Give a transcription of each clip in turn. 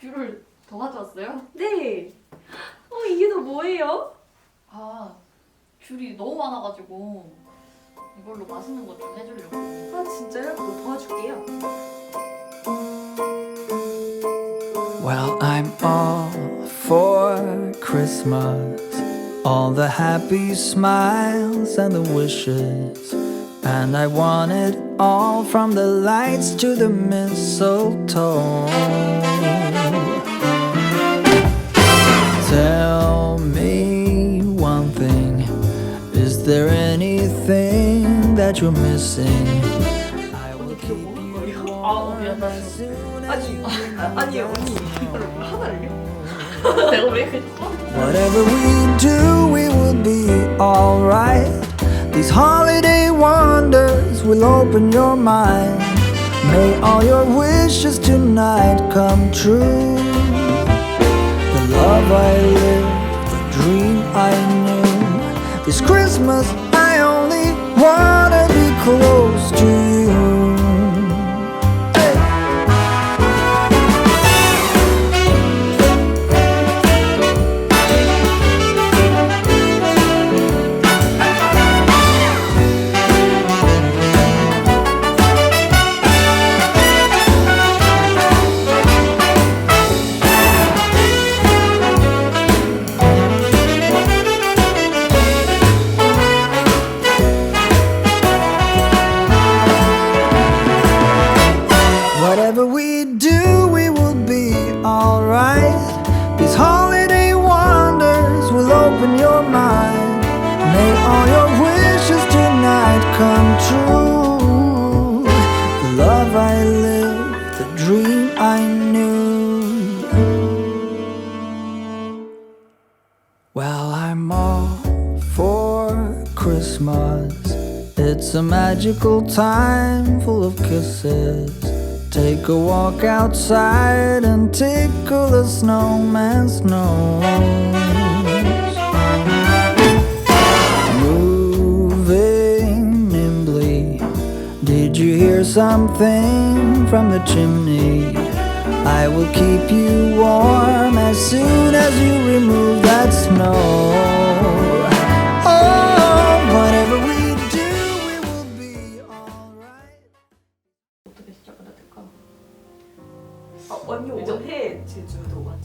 귤을 더 가져왔어요? 네. 어 이게 다 뭐예요? 아, 귤이 너무 많아가지고 이걸로 맛있는 것 좀 해주려고. 아 진짜요? 뭐 도와줄게요. Well, I'm all for Christmas. All the happy smiles and the wishes. And I want it all from the lights to the mistletoe. there anything that you're missing? I will keep you 아, warm 미안하다. as soon as 아니 you 아니 언니 이걸 하나를요? 내가 왜 그랬어? Whatever we do, we will be alright. These holiday wonders will open your mind. May all your wishes tonight come true. The love I lived, Whatever we do, we will be alright. These holiday wonders will open your mind. May all your wishes tonight come true. The love I lived, the dream I knew. Well, I'm all for Christmas. It's a magical time full of kisses. Take a walk outside and tickle the snowman's nose. Moving nimbly. Did you hear something from the chimney? I will keep you warm as soon as you remove that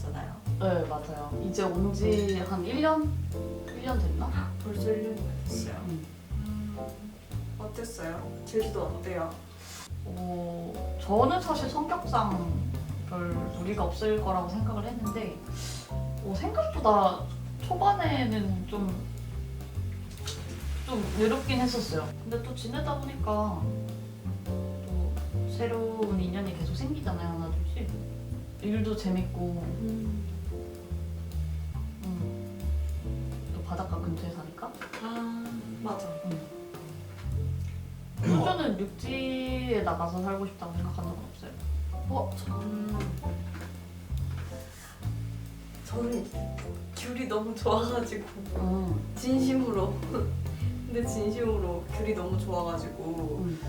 왔잖아요. 네, 맞아요. 이제 온 지 한 1년? 1년 됐나? 벌써 1년이 됐어요. 음. 어땠어요? 어떠셨어요? 제주도 어때요? 어, 저는 사실 성격상 별 무리가 없을 거라고 생각을 했는데 어, 생각보다 초반에는 좀, 좀 외롭긴 했었어요. 근데 또 지내다 보니까 또 새로운 인연이 계속 생기잖아요, 하나 둘씩. 일도 재밌고 음, 또 바닷가 근처에 사니까 아 맞아. 호주는 육지에 나가서 살고 싶다고 생각한 적은 없어요. 어 저는 저는 귤이 너무 좋아가지고 음. 진심으로 근데 진심으로 귤이 너무 좋아가지고 음.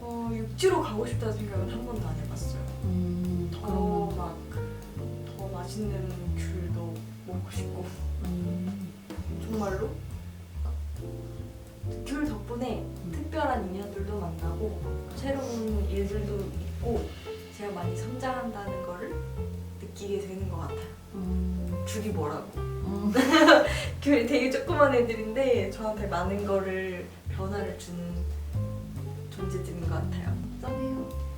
어, 육지로 가고 싶다는 생각은 한 번도 안 해봤어요. 음. 더막더 맛있는 귤도 먹고 싶고 음. 정말로 귤 덕분에 특별한 인연들도 만나고 새로운 일들도 있고 제가 많이 성장한다는 거를 느끼게 되는 것 같아요. 음. 귤이 뭐라고? 음. 귤이 되게 조그만 애들인데 저한테 많은 거를 변화를 주는 존재들인 것 같아요. 짠해요.